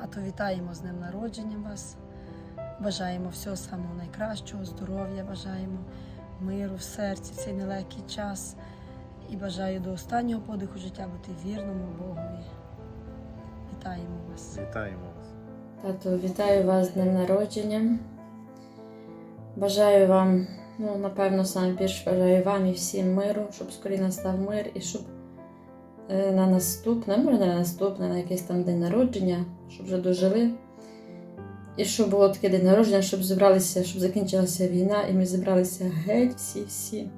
Тато, вітаємо з ним народженням вас. Бажаємо всього самого найкращого, здоров'я бажаємо, миру в серці в цей нелегкий час. І бажаю до останнього подиху життя бути вірному Богові. Вітаємо вас. Вітаємо вас. Тату, вітаю вас з днем народження. Бажаю вам, ну, напевно, саме більше бажаю вам і всім миру, щоб скорі настав мир і щоб на наступне, може не на наступне, на якийсь там день народження, щоб вже дожили. І щоб було таке день народження, щоб зібралися, щоб закінчилася війна, і ми зібралися геть всі-всі.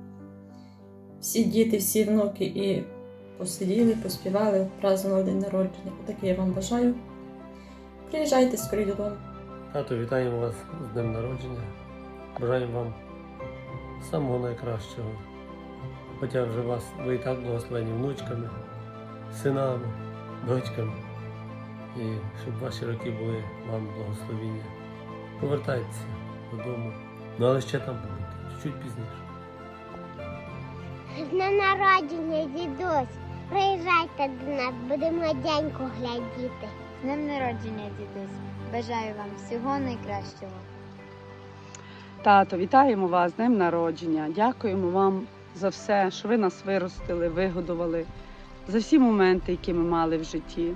Всі діти, всі внуки і посиділи, поспівали, празднували день народження. Таке я вам бажаю. Приїжджайте скорі додому. Тато, вітаємо вас з днем народження. Бажаємо вам самого найкращого. Хоча вже вас ви і так благословені внучками, синами, дочками. І щоб ваші роки були вам благословіння. Повертайтеся додому. Ну але ще там будете, чуть-чуть пізніше. Днем народження, дідусь. Приїжджайте до нас, будемо дяньку глядіти. З днем народження, дідусь. Бажаю вам всього найкращого. Тато, вітаємо вас з днем народження. Дякуємо вам за все, що ви нас виростили, вигодували, за всі моменти, які ми мали в житті.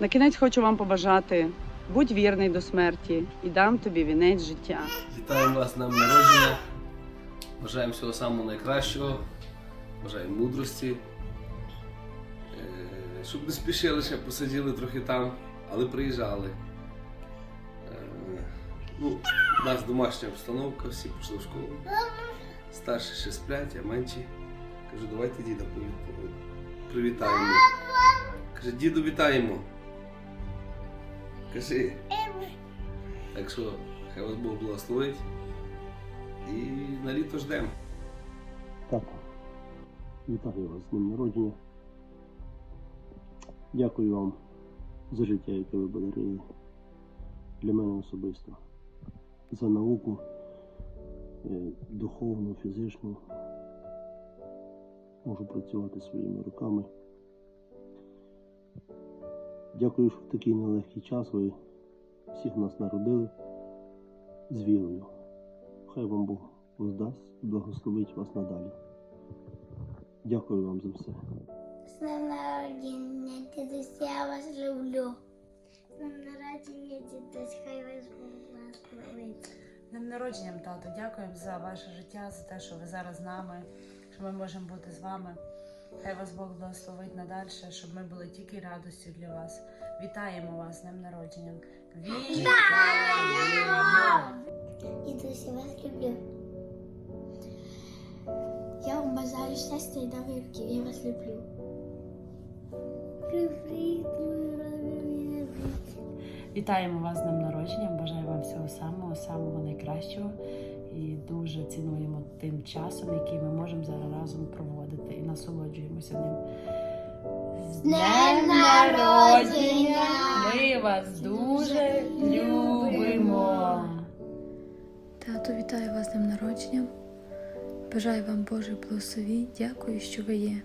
На кінець хочу вам побажати будь вірний до смерті і дам тобі вінець життя. Вітаємо вас днем народження. Бажаємо всього самого найкращого. Бажаємо мудрості. Е, Щоб не спішили ще посиділи трохи там, але приїжджали. Е, Ну, у нас домашня обстановка, всі пішли в школу. Старші ще сплять, а менші. Кажу, давайте діда привітаємо. Каже, діду вітаємо. Кажи. Так що, хай вас Бог благословить. І на літо ждемо. Тато, вітаю вас з днем народження. Дякую вам за життя, яке ви подарили для мене особисто. За науку, е, духовну, фізичну. Можу працювати своїми руками. Дякую, що в такий нелегкий час ви всіх нас народили з вірою. Хай вам Бог воздасть і благословить вас надалі. Дякую вам за все. З днем народження, дідусь, я вас люблю. З днем народження, дідусь, хай вас Бог благословить. З Днем народженням, тато, дякуємо за ваше життя, за те, що ви зараз з нами, що ми можемо бути з вами. Хай вас Бог благословить надальше, щоб ми були тільки радістю для вас. Вітаємо вас з днем народження. Вітаємо! Дідусь, я вас люблю. Я вам бажаю щастя і років. Я вас люблю. Привіт. Вітаємо вас з днем народження. Бажаю вам всього самого, самого найкращого. Дуже цінуємо тим часом, який ми можемо зараз разом проводити, і насолоджуємося ним. З днем народження! Ми вас дуже любимо! Тато, вітаю вас з днем народження. Бажаю вам Божих благословінь. Дякую, що ви є.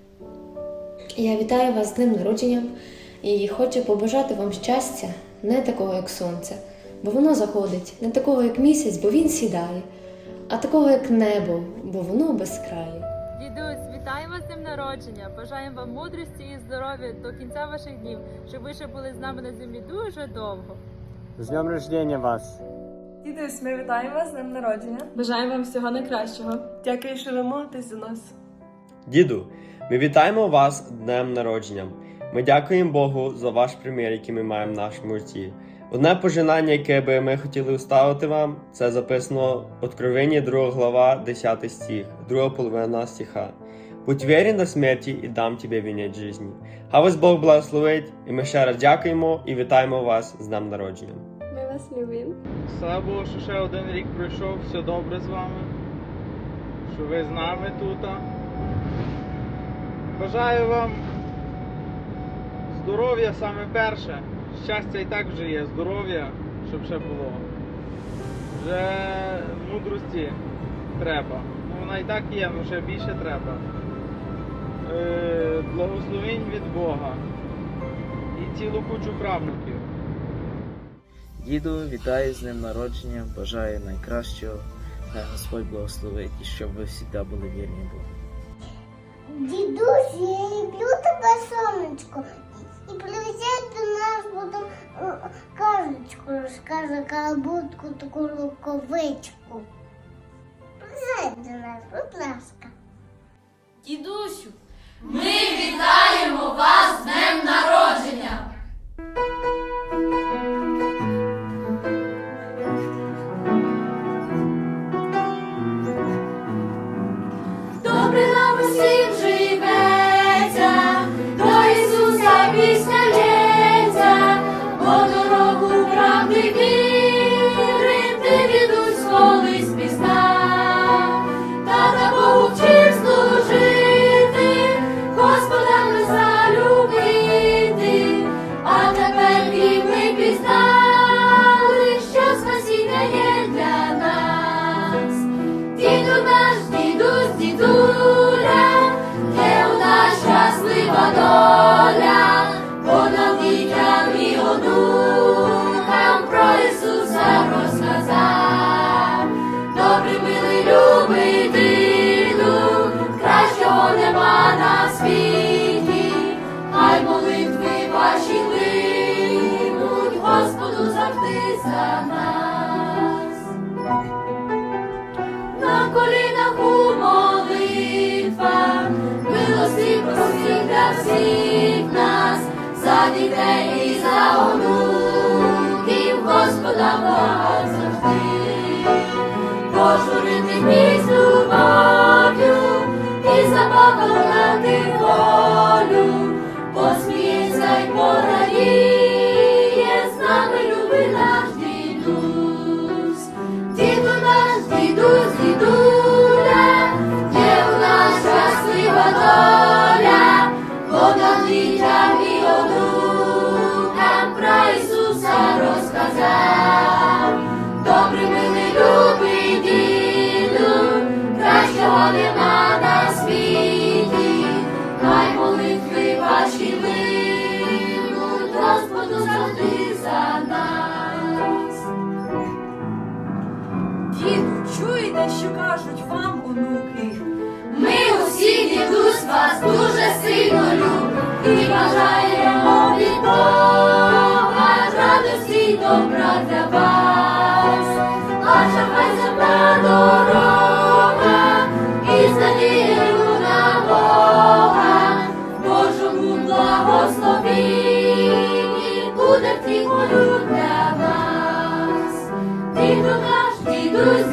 Я вітаю вас з днем народження і хочу побажати вам щастя, не такого, як сонце, бо воно заходить, не такого, як місяць, бо він сідає, а такого, як небо, бо воно безкрає. Дідусь, вітаємо з днем народження. Бажаємо вам мудрості і здоров'я до кінця ваших днів, щоб ви ще були з нами на землі дуже довго. З днем рождення вас! Дідусь, ми вітаємо вас з днем народження. Бажаємо вам всього найкращого. Дякую, що ви молитесь за нас. Діду, ми вітаємо вас з днем народження. Ми дякуємо Богу за ваш примір, який ми маємо в нашому житті. Одне пожинання, яке би ми хотіли уставити вам, це записано в Откровенні 2 глава, 10 стих, друга половина стиха. Будь вірен до смерті і дам тобі вінець житті. Хай вас Бог благословить, і ми ще раз дякуємо і вітаємо вас з днем народження. Ми вас любимо. Слава Богу, що ще один рік пройшов, все добре з вами, що ви з нами тут. Бажаю вам здоров'я саме перше. Щастя і так вже є, здоров'я, щоб ще було. Вже мудрості треба. Ну вона і так є, але ще більше треба. Е, благословінь від Бога. І цілу кучу правнуків. Діду, вітаю з днем народження, бажаю найкращого. Хай Господь благословить і щоб ви завжди були вірні Богу. Дідусь, я люблю тебе, сонечко. І приїжджай до нас, потім е, казочку розкаже, калбутку, таку луковичку. Приїжджай до нас, будь ласка. Дідусю, ми вітаємо вас з днем народження! Милості прости для всіх нас, за дітей і за онуків, Господа Бога завжди. Пожурити мій з любов'ю і забавити волю, що кажуть вам онуки? Ми усі дідусь вас дуже сильно любимо і бажаємо від Бога радості й добра для вас. Наша хай земна дорога і з надією на Бога, Божому благословінні буде втіхою для нас. Діду наш, дідусь,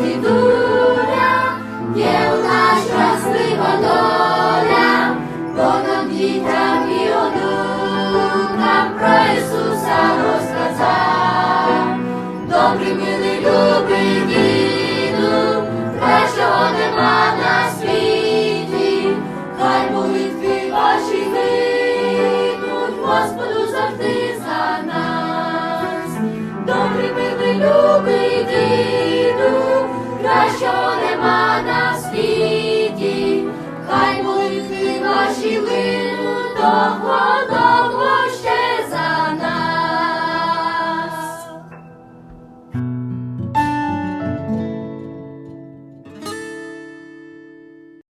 світі, хай молитви ваші линуть до Господа.